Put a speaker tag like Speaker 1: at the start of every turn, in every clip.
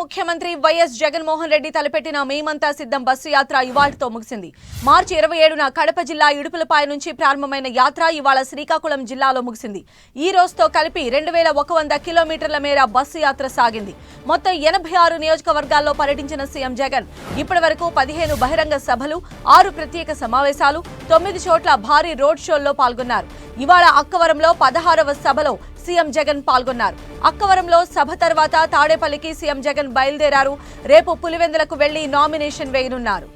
Speaker 1: ముఖ్యమంత్రి వైఎస్ జగన్మోహన్ రెడ్డి తలపెట్టిన మేమంతా సిద్ధం బస్సు యాత్ర ఇవాళతో ముగిసింది. మార్చి ఇరవై ఏడున కడప జిల్లా ఇడుపులపాయ నుంచి ప్రారంభమైన యాత్ర ఇవాళ శ్రీకాకుళం జిల్లాలో ముగిసింది. ఈ రోజుతో కలిపి రెండు వేల ఒక వంద కిలోమీటర్ల మేర బస్సు యాత్ర సాగింది. మొత్తం ఎనభై ఆరు నియోజకవర్గాల్లో పర్యటించిన సీఎం జగన్ ఇప్పటి వరకు పదిహేను బహిరంగ సభలు ఆరు ప్రత్యేక సమావేశాలు తొమ్మిది చోట్ల భారీ రోడ్ షోల్లో పాల్గొన్నారు. ఇవాళ అక్కవరంలో పదహారవ సభలో సీఎం జగన్ పాల్గొన్నారు. అక్కవరంలో సభ తర్వాత తాడేపల్లికి సీఎం జగన్ బయలుదేరారు. రేపు పులివెందులకు వెళ్ళి నామినేషన్ వేయనున్నారు.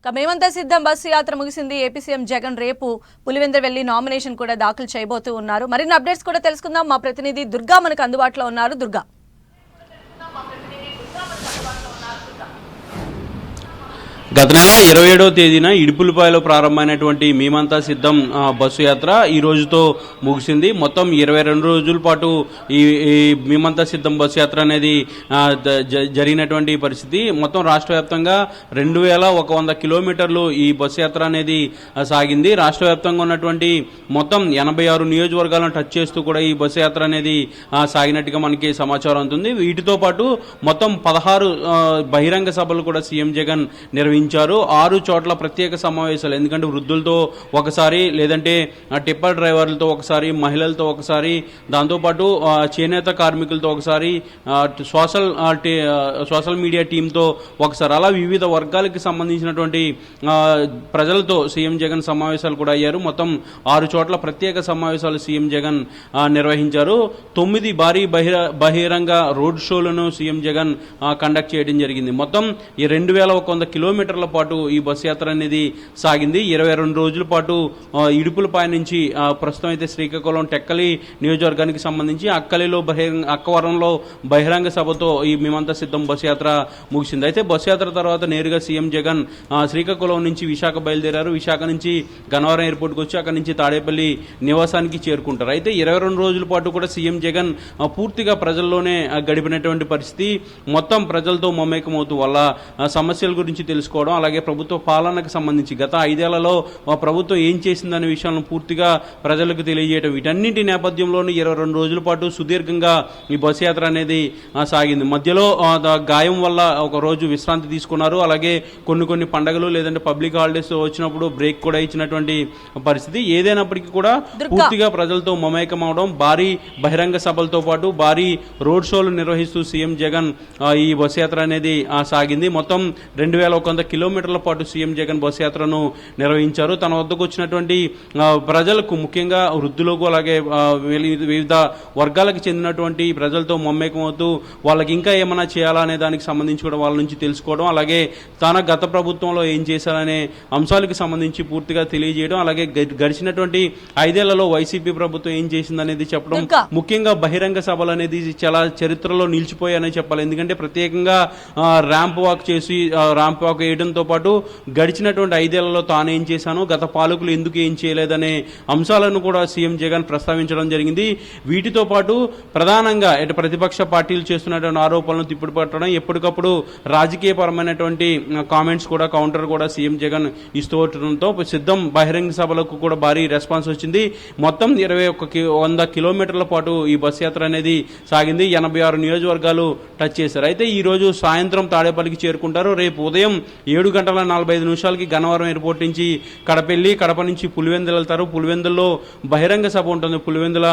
Speaker 1: ఇక మేమంతా సిద్ధం. బస్సు యాత్ర ముగిసింది. ఏపీ సీఎం జగన్ రేపు పులివెందులు వెళ్ళి నామినేషన్ కూడా దాఖలు చేయబోతూ ఉన్నారు. మరిన్ని అప్డేట్స్ కూడా తెలుసుకుందాం. మా ప్రతినిధి దుర్గా మనకు అందుబాటులో ఉన్నారు. దుర్గా.
Speaker 2: గత నెల ఇరవై ఏడవ తేదీన ఇడుపులపాయలో ప్రారంభమైనటువంటి మేమంతా సిద్ధం బస్సు యాత్ర ఈ రోజుతో ముగిసింది. మొత్తం ఇరవై రెండు రోజుల పాటు ఈ ఈ మేమంతా సిద్ధం బస్సు యాత్ర అనేది జ- జరిగినటువంటి పరిస్థితి. మొత్తం రాష్ట్ర వ్యాప్తంగా రెండు వేల ఒక వంద కిలోమీటర్లు ఈ బస్సు యాత్ర అనేది సాగింది. రాష్ట్ర వ్యాప్తంగా ఉన్నటువంటి మొత్తం ఎనభై ఆరు నియోజకవర్గాలను టచ్ చేస్తూ కూడా ఈ బస్సు యాత్ర అనేది సాగినట్టుగా మనకి సమాచారం అందుతుంది. వీటితో పాటు మొత్తం పదహారు బహిరంగ సభలు కూడా సీఎం జగన్ నిర్వహించారు. ఆరు చోట్ల ప్రత్యేక సమావేశాలు. ఎందుకంటే వృద్ధులతో ఒకసారి లేదంటే టిప్పర్ డ్రైవర్లతో ఒకసారి మహిళలతో ఒకసారి దాంతోపాటు చేనేత కార్మికులతో ఒకసారి సోషల్ సోషల్ మీడియా టీంతో ఒకసారి. అలా వివిధ వర్గాలకి సంబంధించినటువంటి ప్రజలతో సీఎం జగన్ సమావేశాలు కూడా అయ్యారు. మొత్తం ఆరు చోట్ల ప్రత్యేక సమావేశాలు సీఎం జగన్ నిర్వహించారు. తొమ్మిది భారీ బహిర బహిరంగ రోడ్ షోలను సీఎం జగన్ కండక్ట్ చేయడం జరిగింది. మొత్తం ఈ రెండు వేల ఒక వంద కిలోమీటర్ల పాటు ఈ బస్సు యాత్ర అనేది సాగింది. ఇరవై రెండు రోజుల పాటు ఇడుపులపాయ నుంచి ప్రస్తుతం అయితే శ్రీకాకుళం టెక్కలి నియోజకవర్గానికి సంబంధించి అక్కలిలో బహిరంగ అక్కవరంలో బహిరంగ సభతో ఈ మేమంతా సిద్ధం బస్సు యాత్ర ముగిసింది. అయితే బస్సు యాత్ర తర్వాత నేరుగా సీఎం జగన్ శ్రీకాకుళం నుంచి విశాఖ బయలుదేరారు. విశాఖ నుంచి గన్నవరం ఎయిర్పోర్ట్కి వచ్చి అక్కడి నుంచి తాడేపల్లి నివాసానికి చేరుకుంటారు. అయితే ఇరవై రెండు రోజుల పాటు కూడా సీఎం జగన్ పూర్తిగా ప్రజల్లోనే గడిపినటువంటి పరిస్థితి. మొత్తం ప్రజలతో మమేకమవుతూ వాళ్ళ సమస్యల గురించి తెలుసుకోవడం అలాగే ప్రభుత్వ పాలనకు సంబంధించి గత ఐదేళ్ళలో ప్రభుత్వం ఏం చేసిందనే విషయాలను పూర్తిగా ప్రజలకు తెలియజేయడం వీటన్నింటి నేపథ్యంలోనూ ఇరవై రెండు రోజుల పాటు సుదీర్ఘంగా ఈ బస్సు యాత్ర అనేది సాగింది. మధ్యలో గాయం వల్ల ఒక రోజు విశ్రాంతి తీసుకున్నారు. అలాగే కొన్ని కొన్ని పండగలు లేదంటే పబ్లిక్ హాలిడేస్ వచ్చినప్పుడు బ్రేక్ కూడా ఇచ్చినటువంటి పరిస్థితి. ఏదైనప్పటికీ కూడా. పూర్తిగా ప్రజలతో మమేకం అవడం భారీ బహిరంగ సభలతో పాటు భారీ రోడ్ షోలు నిర్వహిస్తూ సీఎం జగన్ ఈ బస్సు యాత్ర అనేది సాగింది. మొత్తం రెండు వేల ఒక వంద కిలోమీటర్ల పాటు సీఎం జగన్ బస్సు యాత్రను నిర్వహించారు తన వద్దకు వచ్చినటువంటి ప్రజలకు ముఖ్యంగా వృద్ధులకు అలాగే వివిధ వర్గాలకు చెందినటువంటి ప్రజలతో మమేకం అవుతూ వాళ్ళకి ఇంకా ఏమైనా చేయాలా అనే దానికి సంబంధించి కూడా వాళ్ళ నుంచి తెలుసుకోవడం అలాగే తన గత ప్రభుత్వంలో ఏం చేశారనే అంశాలకు సంబంధించి పూర్తిగా తెలియజేయడం అలాగే గడిచినటువంటి ఐదేళ్ళలో వైసీపీ ప్రభుత్వం ఏం చేసిందనేది చెప్పడం. ముఖ్యంగా బహిరంగ సభలు అనేది చాలా చరిత్రలో నిలిచిపోయాయని చెప్పాలి ఎందుకంటే ప్రత్యేకంగా ర్యాంప్ వాక్ చేసి ర్యాంప్ వాక్ చేయడంతో పాటు గడిచినటువంటి ఐదేళ్ళలో తాను ఏం చేశాను గత పాలకులు ఎందుకు ఏం చేయలేదనే అంశాలను కూడా సీఎం జగన్ ప్రస్తావించడం జరిగింది. వీటితో పాటు ప్రధానంగా ఇటు ప్రతిపక్ష పార్టీలు చేస్తున్నటువంటి ఆరోపణలను తిప్పుడు పట్టడం ఎప్పటికప్పుడు రాజకీయపరమైనటువంటి కామెంట్స్ కూడా కౌంటర్ కూడా సీఎం జగన్ ఇస్తూ ఉండటంతో సిద్ధం బహిరంగ సభలకు కూడా భారీ రెస్పాన్స్ వచ్చింది. మొత్తం ఇరవై ఒక్క వంద కిలోమీటర్ల పాటు ఈ బస్ యాత్ర అనేది సాగింది. ఎనభై ఆరు నియోజకవర్గాలు టచ్ చేశారు. అయితే ఈ రోజు సాయంత్రం తాడేపల్లికి చేరుకుంటారు. రేపు ఉదయం ఏడు గంటల నలభై ఐదు నిమిషాలకి గన్నవరం ఎయిర్పోర్ట్ నుంచి కడప వెళ్ళి కడప నుంచి పులివెందులు వెళ్తారు. పులివెందుల్లో బహిరంగ సభ ఉంటుంది. పులివెందుల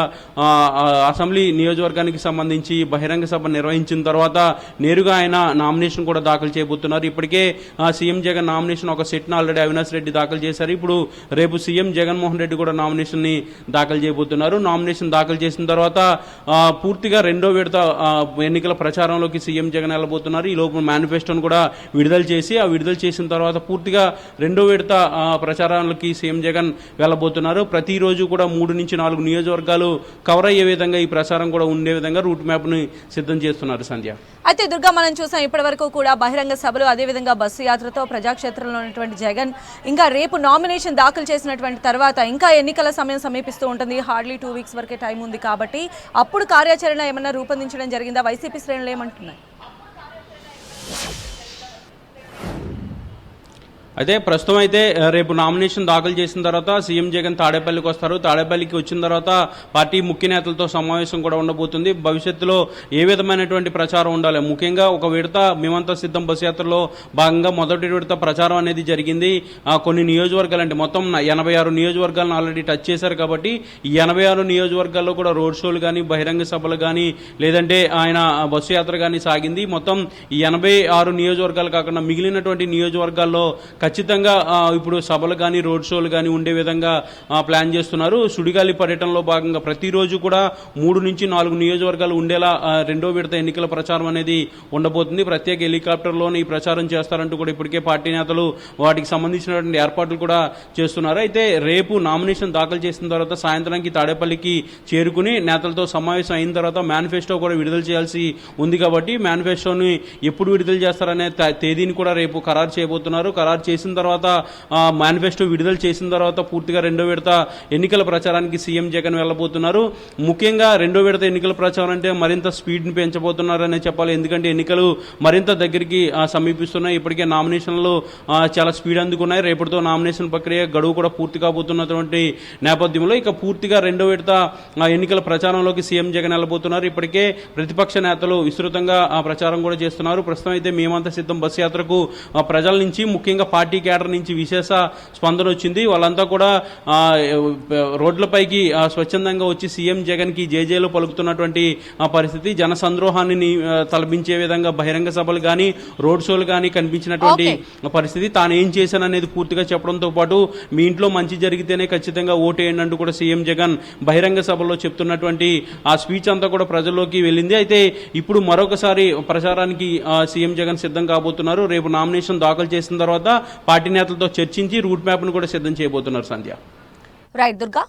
Speaker 2: అసెంబ్లీ నియోజకవర్గానికి సంబంధించి బహిరంగ సభ నిర్వహించిన తర్వాత నేరుగా ఆయన నామినేషన్ కూడా దాఖలు చేయబోతున్నారు. ఇప్పటికే సీఎం జగన్ నామినేషన్ ఒక సెట్ను ఆల్రెడీ అవినాష్ రెడ్డి దాఖలు చేశారు. ఇప్పుడు రేపు సీఎం జగన్మోహన్ రెడ్డి కూడా నామినేషన్ని దాఖలు చేయబోతున్నారు. నామినేషన్ దాఖలు చేసిన తర్వాత పూర్తిగా రెండో విడత ఎన్నికల ప్రచారంలోకి సీఎం జగన్ వెళ్ళబోతున్నారు. ఈ లోపు మేనిఫెస్టోను కూడా విడుదల చేసి ఆ విడుదల చేసిన తర్వాత పూర్తిగా రెండో విడత ప్రచారాలకి సీఎం జగన్ వెళ్ళబోతున్నారు. ప్రతిరోజు కూడా మూడు నుంచి నాలుగు నియోజకవర్గాలు కవర్ అయ్యే విధంగా ఈ ప్రచారం కూడా ఉండే విధంగా రూట్ మ్యాప్ని సిద్ధం చేస్తున్నారు సంధ్య.
Speaker 1: అయితే దుర్గా మనం చూసాం ఇప్పటి వరకు కూడా బహిరంగ సభలు అదేవిధంగా బస్సు యాత్రతో ప్రజాక్షేత్రంలో ఉన్నటువంటి జగన్ ఇంకా రేపు నామినేషన్ దాఖలు చేసినటువంటి తర్వాత ఇంకా ఎన్నికల సమయం సమీపిస్తూ ఉంటుంది. హార్డ్లీ టూ వీక్స్ వరకే టైం ఉంది కాబట్టి అప్పుడు కార్యాచరణ ఏమన్నా రూపొందించడం జరిగిందా? వైసీపీ శ్రేణులు ఏమంటున్నాయి?
Speaker 2: అయితే ప్రస్తుతం అయితే రేపు నామినేషన్ దాఖలు చేసిన తర్వాత సీఎం జగన్ తాడేపల్లికి వస్తారు. తాడేపల్లికి వచ్చిన తర్వాత పార్టీ ముఖ్య నేతలతో సమావేశం కూడా ఉండబోతుంది. భవిష్యత్తులో ఏ విధమైనటువంటి ప్రచారం ఉండాలి? ముఖ్యంగా ఒక విడత మేమంతా సిద్ధం బస్ యాత్రలో భాగంగా మొదటి విడత ప్రచారం అనేది జరిగింది. కొన్ని నియోజకవర్గాలు అంటే మొత్తం ఎనభై ఆరు నియోజకవర్గాలను ఆల్రెడీ టచ్ చేశారు కాబట్టి ఎనభై ఆరు నియోజకవర్గాల్లో కూడా రోడ్ షోలు కానీ బహిరంగ సభలు కానీ లేదంటే ఆయన బస్సు యాత్ర కానీ సాగింది. మొత్తం ఎనభై ఆరు నియోజకవర్గాలు కాకుండా మిగిలినటువంటి నియోజకవర్గాల్లో ఖచ్చితంగా ఇప్పుడు సభలు కానీ రోడ్ షోలు కానీ ఉండే విధంగా ప్లాన్ చేస్తున్నారు. సుడిగాలి పర్యటనలో భాగంగా ప్రతిరోజు కూడా మూడు నుంచి నాలుగు నియోజకవర్గాలు ఉండేలా రెండో విడత ఎన్నికల ప్రచారం అనేది ఉండబోతుంది. ప్రత్యేక హెలికాప్టర్లోనే ఈ ప్రచారం చేస్తారంటూ కూడా ఇప్పటికే పార్టీ నేతలు వాటికి సంబంధించినటువంటి ఏర్పాట్లు కూడా చేస్తున్నారు. అయితే రేపు నామినేషన్ దాఖలు చేసిన తర్వాత సాయంత్రానికి తాడేపల్లికి చేరుకుని నేతలతో సమావేశం అయిన తర్వాత మేనిఫెస్టో కూడా విడుదల చేయాల్సి ఉంది కాబట్టి మేనిఫెస్టోని ఎప్పుడు విడుదల చేస్తారనే తేదీని కూడా రేపు ఖరారు చేయబోతున్నారు. ఖరారు చేసి చేసిన తర్వాత మేనిఫెస్టో విడుదల చేసిన తర్వాత పూర్తిగా రెండో విడత ఎన్నికల ప్రచారానికి సీఎం జగన్ వెళ్ళబోతున్నారు. ముఖ్యంగా రెండో విడత ఎన్నికల ప్రచారం అంటే మరింత స్పీడ్ని పెంచబోతున్నారనే చెప్పాలి. ఎందుకంటే ఎన్నికలు మరింత దగ్గరికి సమీపిస్తున్నాయి. ఇప్పటికే నామినేషన్లు చాలా స్పీడ్ అందుకున్నాయి. రేపటితో నామినేషన్ ప్రక్రియ గడువు కూడా పూర్తి కాబోతున్నటువంటి నేపథ్యంలో ఇక పూర్తిగా రెండో విడత ఎన్నికల ప్రచారంలోకి సీఎం జగన్ వెళ్ళబోతున్నారు. ఇప్పటికే ప్రతిపక్ష నేతలు విస్తృతంగా ప్రచారం కూడా చేస్తున్నారు. ప్రస్తుతం అయితే మేమంతా సిద్ధం బస్సు యాత్రకు ప్రజల నుంచి ముఖ్యంగా పార్టీ కేడర్ నుంచి విశేష స్పందన వచ్చింది. వాళ్ళంతా కూడా రోడ్లపైకి స్వచ్ఛందంగా వచ్చి సీఎం జగన్కి జేజేలు పలుకుతున్నటువంటి ఆ, పరిస్థితి. జన సంద్రోహాన్ని తలపించే విధంగా బహిరంగ సభలు కానీ రోడ్ షోలు కానీ కనిపించినటువంటి పరిస్థితి. తాను ఏం చేశాను అనేది పూర్తిగా చెప్పడంతో పాటు మీ ఇంట్లో మంచి జరిగితేనే ఖచ్చితంగా ఓటేయండి అంటూ కూడా సీఎం జగన్ బహిరంగ సభలో చెప్తున్నటువంటి ఆ స్పీచ్ అంతా కూడా ప్రజల్లోకి వెళ్ళింది. అయితే ఇప్పుడు మరొకసారి ప్రచారానికి సీఎం జగన్ సిద్ధం కాబోతున్నారు. రేపు నామినేషన్ దాఖలు చేసిన తర్వాత పార్టీ నేతలతో చర్చించి రూట్ మ్యాప్ను కూడా సిద్ధం చేయబోతున్నారు సంధ్య.
Speaker 1: రైట్ దుర్గా.